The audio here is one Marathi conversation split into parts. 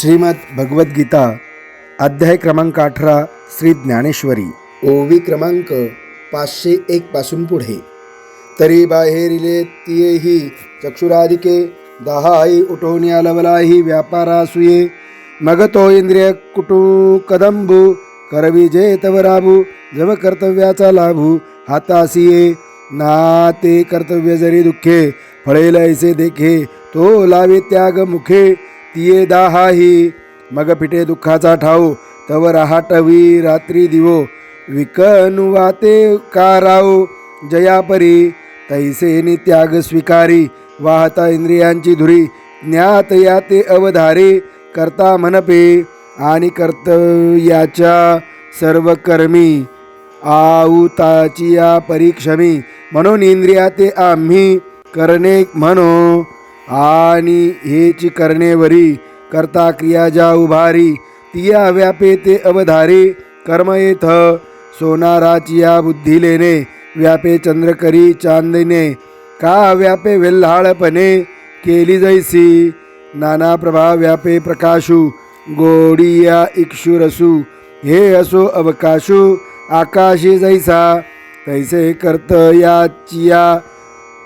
श्रीमद भगवद्गीता अध्याय क्रमांक अठरा श्री ज्ञानेश्वरी. ओवी क्रमांक पाचशे एक पासून पुढे. तरी बाहेरिले तियेही चक्षुराधिके दहाही उठवण्या लवलाही व्यापारासुये. मग तो इंद्रिय कुटू कदंबू करवी जे तव राबू जव कर्तव्याचा लाभू हातासिये. ना ते कर्तव्य जरी दुःखे फळेल ऐसे देखे तो लावे त्याग मुखे. तिये दाहाही मग पिठे दुःखाचा ठाऊ तव राहाटवी रात्री दिवो. विकनुवाते काराऊ जयापरी तैसे नि त्याग स्वीकारी वाहता इंद्रियांची धुरी ज्ञात याते अवधारे करता मनपे आणि कर्तव्याच्या सर्व कर्मी आऊताची या परीक्षमी म्हणून इंद्रिया ते आम्ही करणे म्हणो. आणि हेची करणेवरी करता क्रिया ज्या उभारी तिया व्यापे ते अवधारी कर्म येथ सोनाराची या बुद्धीलेने व्यापे चंद्रकरी चांदने का व्यापे वेल्हाळपणे केली जैसी नाना प्रभा व्यापे प्रकाशू गोडिया इक्षुरसू हे असो अवकाशू आकाशी जैसा तैसे कर्तयाचिया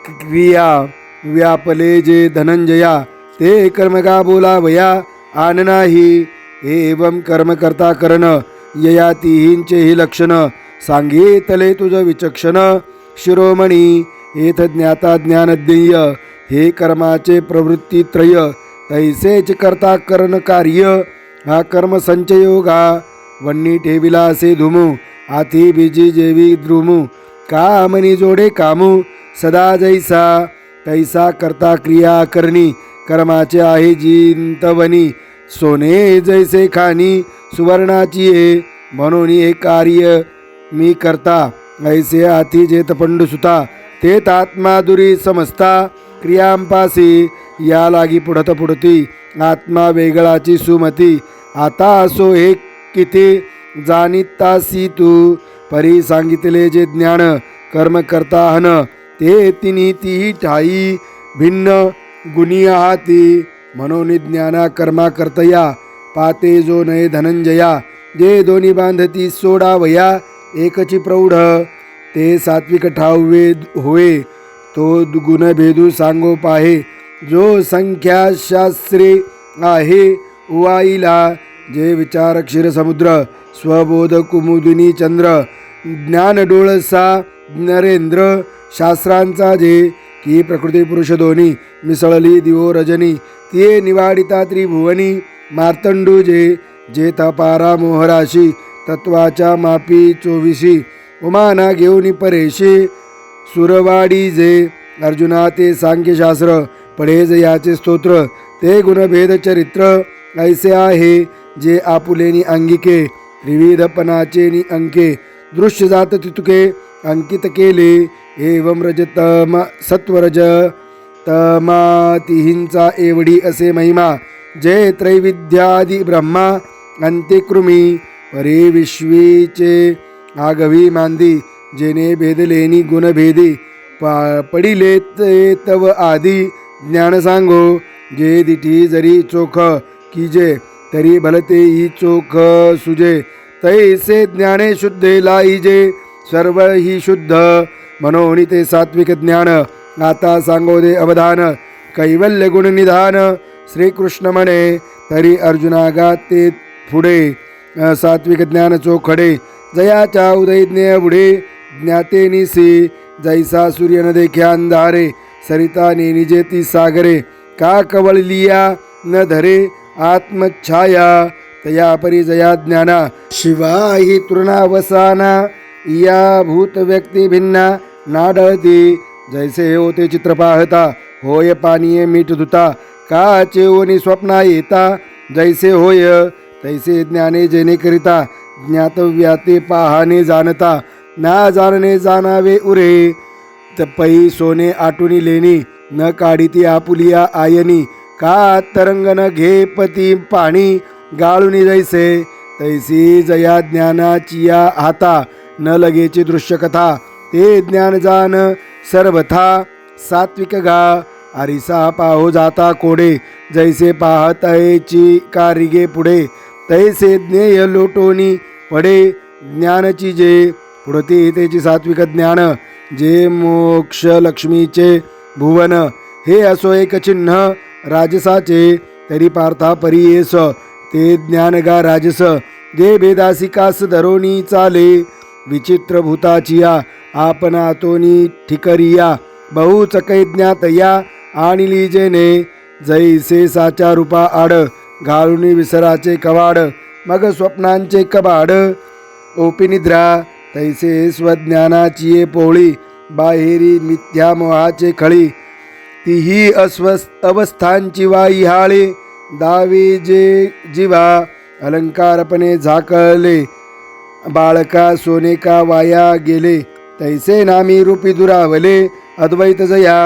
क्रिया। व्यापले जे धनंजया ते कर्मगा बोलावया आन नाही एवं कर्म करता करण ययातीहींचे ही लक्षण. सांगितले तुझ विचक्षण शिरोमणी. येथ ज्ञाता ज्ञानज्ञेय हे कर्माचे प्रवृत्तीत्रय तैसेच करता करण कार्य हा कर्म संचयोगा. वन्नी ठेविला असे धुमू आती बीजी जेवी द्रुमू. कामनी जोडे कामू सदा जैसा. तैसा करता क्रिया करणी कर्माचे आहे जिंतवनी सोने जैसे खानी सुवर्णाची ये म्हणून हे कार्य मी करता. ऐसे आती जेत पंडुसुता ते आत्मादुरी समजता. क्रियांपासी या लागी पुढत पुढती. आत्मा वेगळाची सुमती आता असो हे किती? जाणीतासी तू परी सांगितले जे ज्ञान कर्म करता हन. ते तिन्ही ती ठाई भिन्न गुणी आहाती म्हणून ज्ञाना कर्मा कर्तया पाते जो नये धनंजया जे दोन्ही बांधती सोडावया एकची प्रौढ ते सात्विक ठावे होय तो गुणभेदू सांगो पाहे जो संख्याशास्त्रे आहे वाईला जे विचार क्षीरसमुद्र स्वबोध कुमुदिनी चंद्र ज्ञान डोळसा नरेंद्र शास्त्रांचा जे की प्रकृती पुरुष दोन्ही मिसळली दिवो रजनी ते निवाडिता त्रिभुवनी मार्तंडू जे जे तपारा मोहराशी तत्वाच्या मापी चोविशी उमाना घेऊन परेशी सुरवाडी जे अर्जुना ते सांख्यशास्त्र पडेज याचे स्तोत्र ते गुणभेद चरित्र ऐसे आहे जे आपुलेनी अंगिके त्रिविधपणाचे नि अंके दृश्य जात तितुके अंकित केले एवं रजतम सत्वरज तमातिहींचा एवढी असे महिमा जय त्रैविद्यादि ब्रह्मा अंत्यकृमी परे विश्वीचे आगवी मांदी जेने भेदलेनी गुणभेदी पा पडिले ते तव आदी ज्ञान सांगो जे दिठी जरी चोख कीजे तरी भलते ही चोख सुजे तैसे ज्ञाने शुद्धे लाईजे सर्व ही शुद्ध मनोहनी ते सात्विक ज्ञान आता सांगो दे अवधान कैवल्य गुण निधान श्रीकृष्ण म्हणे तरी अर्जुना ते पुढे. सात्विक ज्ञान चोखडे जयाच्या उदयज्ञ बुढे ज्ञाते निसी जैसा सूर्य न अंधारे सरिता निजे ती सागरे का कवळलिया न धरे आत्मछाया तया परी जया ज्ञाना शिवा ही तृणावसाना या भूत व्यक्ती भिन्ना नाडळती जैसे होते चित्र पाहता होय पाणीये मीठ धुता का चेवनी स्वप्ना येता जैसे होय तैसे ज्ञाने जेणे करिता ज्ञातव्याते पाहाने जाणता ना जाणणे जाणावे उरे. तपई सोने आटुनी लेणी न काढिती आपुलिया आयनी का तरंग न घे पती पाणी गाळुनी जैसे. तैसी जया ज्ञानाचिया हाता न लगेची दृश्य कथा ते ज्ञान जान सर्वथा सात्विक गा. आरिसा पाहो जाता कोडे. जैसे पाहतयची कारिगे पुढे. तैसे ज्ञेय लोटोनी पडे. ज्ञानची जे पुढती त्याची सात्विक ज्ञान. जे मोक्ष लक्ष्मीचे भुवन. हे असो एक चिन्ह राजसाचे. तरी पार्था परियेस. ते ज्ञानगा राजस. जे भेदासिकास धरोनी चाले. विचित्र भूताचिया. आपणातोनी ठिकरिया बहु चकैज्ञात या. आणि लिजेने जैसे साच्या रूपा आड घालून विसराचे कवाड मग स्वप्नांचे कबाड. ओपिनिद्रा तैसे स्वज्ञानाची ये पोळी बाहेरी मिथ्या मोहाचे खळी. तीही अस्वस्थ अवस्थांची वाई हाळे दावे जे जीवा अलंकारपणे झाकळले बाळका सोने का वाया गेले. तैसे नामी रूपी दुरावले अद्वैत जया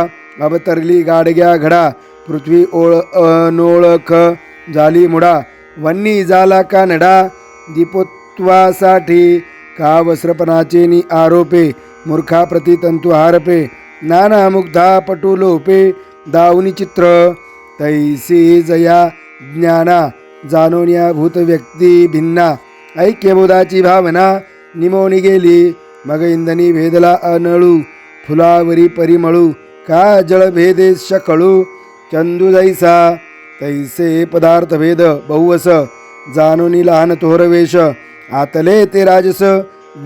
अवतरली गाडग्या घडा पृथ्वी ओळ अनोळख झाली मुडा वन्नी झाला कानडा दीपोत्वासाठी का वस्त्रपणाचे नि आरोपे मूर्खा प्रतितंतु हारपे नाना मुग्धा पटू लोपे दावनी चित्र तैसी जया ज्ञाना जाणून भूत व्यक्ती भिन्ना ऐक्यबोधाची भावना निमोनी गेली मग इंधनी भेदला अनळू फुलावरी परिमळू का जळभेदे शकळू? चंदू जैसा तैसे पदार्थ भेद बहुवस जाणूनी लहान थोरवेश आतले ते राजस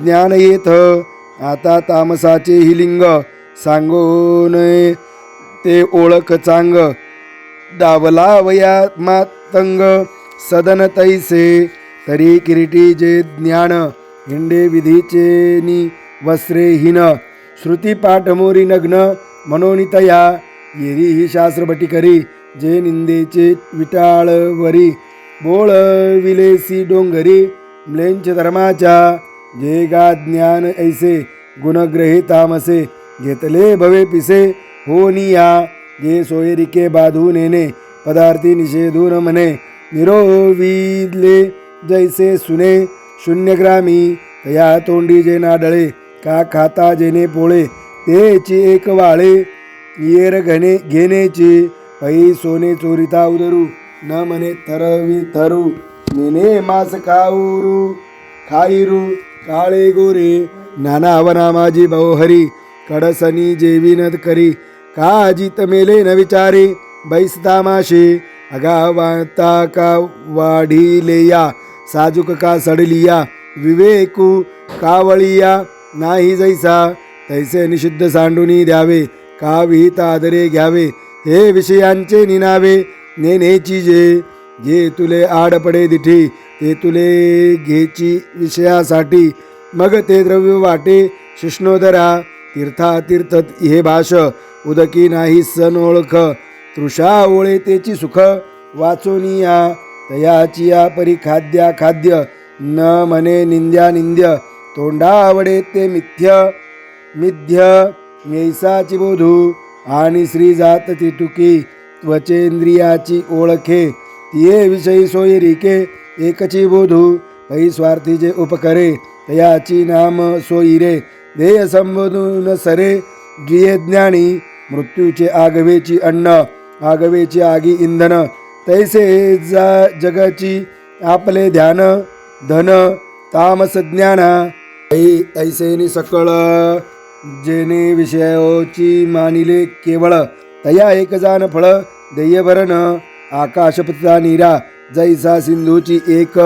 ज्ञान येथ आता तामसाचे हि लिंग सांगून ते ओळख चांग दावला वया मातंग सदन तैसे तरी किरीटी जे ज्ञान हिंडे विधीचे नि वस्त्रे हिन श्रुती नग्न मनोनितया। येरी ही शास्त्रभटी करी जे निंदेचे विटाळवरी। बोळ विलेसी डोंगरी म्लेंच धर्माच्या। जे गा ज्ञान ऐसे गुणग्रही तामसे। घेतले भवे पिसे हो निया। जे सोयरिके बाधू नेने पदार्थी निषेधून मने। निरोविले जैसे सुने। शून्यग्रामी तया तोंडी जे नाडळे का खाता जेने पोळे तेची एक वाळे येर घणे घेण्याची पै सोने चोरिता उदरू न म्हणे तरवी तरू नेने मास खाऊरू खाईरू काळे गोरे नानावना माझी बहुहरी कडसनी जेविनद करी का जित मेले न विचारे बैसता माशे अगावाता का वाढिलेया साजुक का सडलिया विवेकू कावळिया नाही जैसा तैसे निषिद्ध सांडूनी द्यावे का विहित आदरे घ्यावे हे विषयांचे निनावे नेनेची जे जे तुले आड पडे दिठी ते तुले घेची विषयासाठी मग ते द्रव्य वाटे शिष्णोदरा तीर्था तीर्थ हे भाष उदकी नाही सन ओळख तृषा ओळे तेची सुख वाचोनिया तयाची या परी खाद्या खाद्य. न मने निंद्या निंद्य. तोंडा आवडे ते मिथ्य. मिथ्य. मेसाची बोधू. आणि श्री जात तितुकी. त्वचेंद्रियाची ओळखे. तिये विषयी सोयरिके एकची बोधू. पै स्वार्थीचे उपकरे. तयाची नाम सोयिरे ध्येय संबोधून सरे. जिये ज्ञानी. मृत्यूचे आगवेची अन्न. आगवेची आगी इंधन. तैसे जा जगाची आपले ध्यान धन तामस ज्ञाना. ऐ- ऐसेनी सकळ जेने विषयाची मानिले केवळ. तया एक जाण फळ देयभरण आकाशपता नीरा. जैसा सिंधूची एक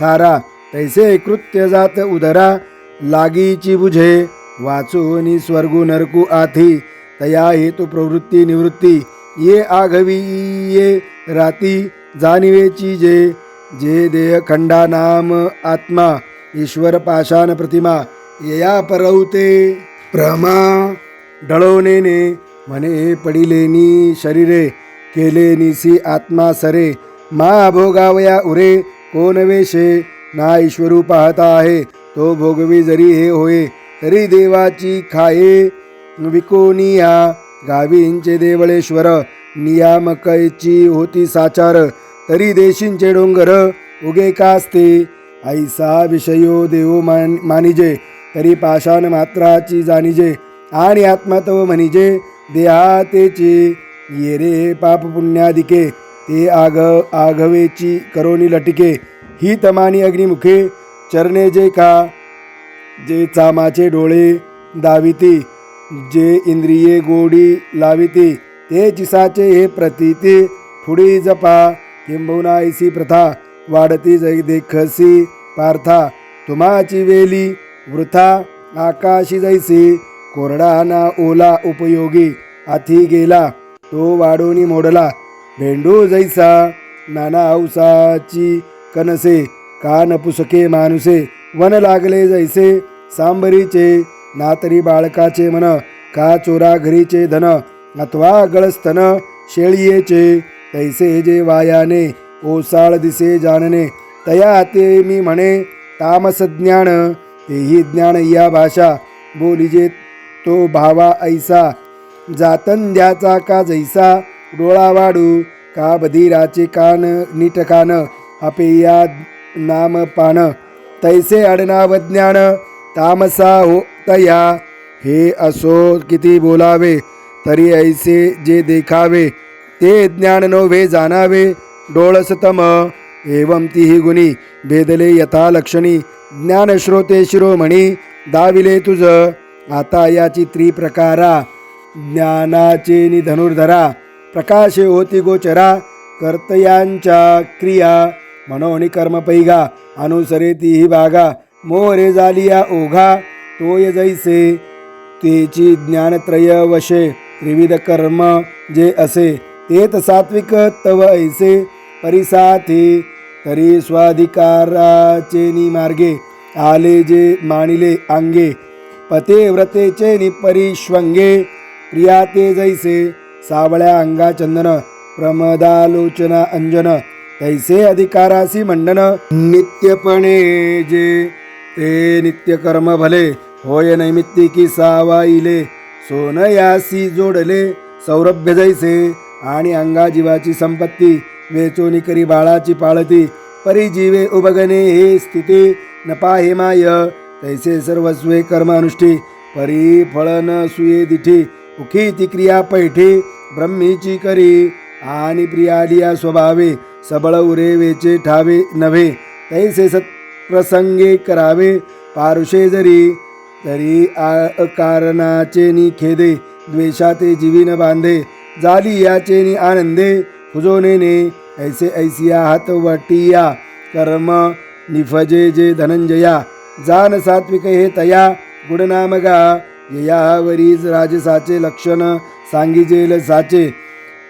थारा. तैसे कृत्य जात उदरा. लागीची बुझे वाचूनी स्वर्गु नरकू आथी तया हेतु प्रवृत्ती निवृत्ती. ये आघवी ये राती जाणिवेची जे जे देह खंडा नाम आत्मा ईश्वर पाषाण प्रतिमा यया परवते. प्रमा डळवणेने म्हणे पडिलेनी शरीरे केले निसी आत्मा सरे मा भोगावया उरे कोण वेशे ना ईश्वरू पाहता आहे तो भोगवी जरी हे होय तरी देवाची खाये विकोनिया गावींचे देवळेश्वर नियामकची होती साचार तरी देशींचे डोंगर उगे कास्ते. ऐसा विषयो देव मान मानिजे तरी पाषाण मात्राची जाणीजे आणि आत्मतव म्हणजे देहातेचे देहातेची ये रे पाप पुण्यादिके ते आग आघवेची करोनी लटिके ही तमानी अग्निमुखे चरणे जे का जे चामाचे डोळे दाविती. जे इंद्रिये गोडी लाविती ते चिसाचे हे प्रतीती. पुढी जपा किंबहुना ऐसी प्रथा वाढती जै देखसी पार्था. तुम्हाची वेली वृथा आकाशी जैसी. कोरडा ना ओला उपयोगी आथी गेला तो वाढोनी मोडला. भेंडू जैसा नाना औसाची कनसे. का नपुसके मानुसे वन लागले जैसे. सांबरीचे ना तरी बाळकाचे मन का चोरा घरीचे धन अथवा गळस्तन शेळीयेचे तैसे जे वायाने ओसाळ दिसे जानने तया ते मी म्हणे तामस ज्ञान तेही ज्ञान या भाषा बोलिजे तो भावा ऐसा जातंद्याचा का जैसा डोळा वाडू का बधिराचे कान नीट कान अपेया नाम पान तैसे अडनाव ज्ञान तामसा हो तया। हे असो किती बोलावे तरी ऐसे जे देखावे ते ज्ञान नव्हे जाणावे। डोळसतम एवं तिही गुणी भेदले यथा लक्षणी। ज्ञानश्रोते शिरोमणी दाविले तुझ। आता याची त्रिप्रकारा। ज्ञानाचे निधनुर्धरा। प्रकाश प्रकाशे होती गोचरा। कर्तयांच्या क्रिया। मनोनी कर्म पैगा अनुसरे तीही बागा। मोरे जालिया ओघा तोय जैसे तेची ज्ञानत्रय वशे त्रिविध कर्म जे असे तेत सात्विक तव ऐसे परिसाथे तरी स्वाधिकाराचे मार्गे आले जे मानिले अंगे पते व्रतेचे निपरिश्वंगे प्रिया ते जैसे सावळ्या अंगा चंदन प्रमदालोचना अंजन तैसे अधिकारासी मंडन नित्यपणे जे ते नित्यकर्म भले होय नैमित्तिकी सावाईले. सोनयासी जोडले सौरभ्य जैसे. आणि अंगा जीवाची संपत्ती वेचोनी करी बाळाची पाळती. परिजीवे उभगणे हे स्थिती नपा हे माय. तैसे सर्वस्वे कर्म अनुष्ठी परी फळ न सुये दिठी. उखी ती क्रिया पैठी ब्रह्मीची करी. आणि प्रियालिया स्वभावे सबळ उरे वेचे ठावे नव्हे. तैसे सत्य प्रसंगे करावे पारुषे जरी तरी अकारणाचे नि खेदे द्वेषाते जीवीन बांधे जाली याचे नि आनंदे फुजोनेने ऐसे ऐसिया हातवटिया कर्म निफजे जे धनंजया जान सात्विक हे तया गुणनामगा ययावरीज राजसाचे लक्षण सांगिजेल साचे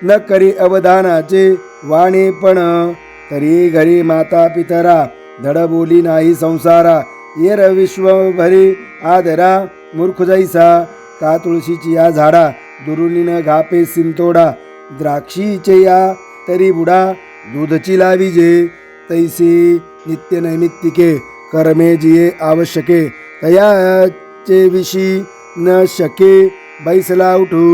न करी अवधानाचे वाणे पण तरी घरी माता पितरा धडबोली नाही संसारा येर विश्वभरी आदरा मूर्ख जैसा का तुळशीची या झाडा दुरुनीनं घापे सिंतोडा द्राक्षीचे या तरी बुडा दूधची लाविजे तैसी नित्य नैमित्तिके कर्मे जिये आवश्यके तयाचे विशी न शके बैसला उठू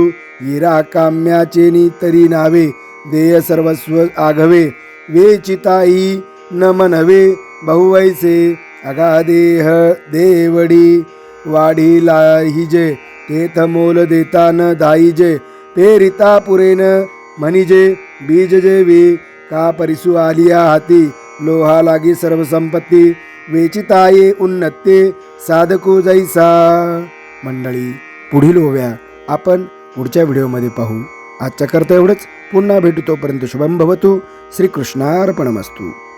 हिरा काम्याचे नि तरी नावे देय सर्वस्व आघवे वेचिताई न मनवे बहुवैसे अगादेह देवडी वाढी लाहिजे तेथ मोल देतान दाईजे पेरिता पुरेन म्हणजे बीज जेवी का परिसू आलिया हाती लोहा लागी सर्व संपत्ती वेचिताये उन्नत्ते साधको जैसा। मंडळी पुढील ओव्या आपण पुढच्या व्हिडिओमध्ये पाहू. आजच्या करता एवढंच. पुन्हा भेटू तोपर्यंत शुभम भवतु. श्रीकृष्णार्पणमस्तू.